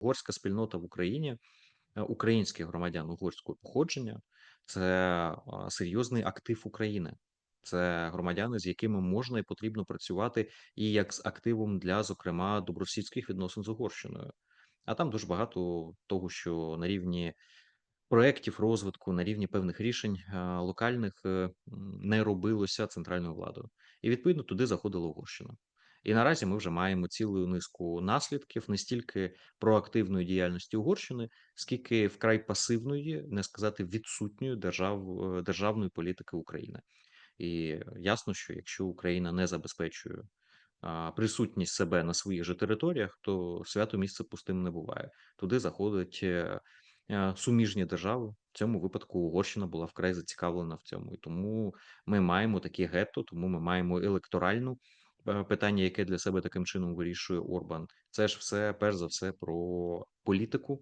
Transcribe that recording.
угорська спільнота в Україні, е, українських громадян угорського походження це серйозний актив України. Це громадяни, з якими можна і потрібно працювати, і як з активом для, зокрема, добросусідських відносин з Угорщиною. А там дуже багато того, що на рівні проєктів розвитку, на рівні певних рішень локальних е, не робилося центральною владою, і відповідно туди заходила Угорщина. І наразі ми вже маємо цілу низку наслідків не стільки проактивної діяльності Угорщини, скільки вкрай пасивної, не сказати відсутньої держав е, державної політики України. І ясно, що якщо Україна не забезпечує присутність себе на своїх же територіях, то свято місце пустим не буває. Туди заходять е, е, суміжні держави. В цьому випадку Угорщина була вкрай зацікавлена в цьому, і тому ми маємо такі гетто, тому ми маємо електоральну питання, яке для себе таким чином вирішує Орбан. Це ж все перш за все про політику,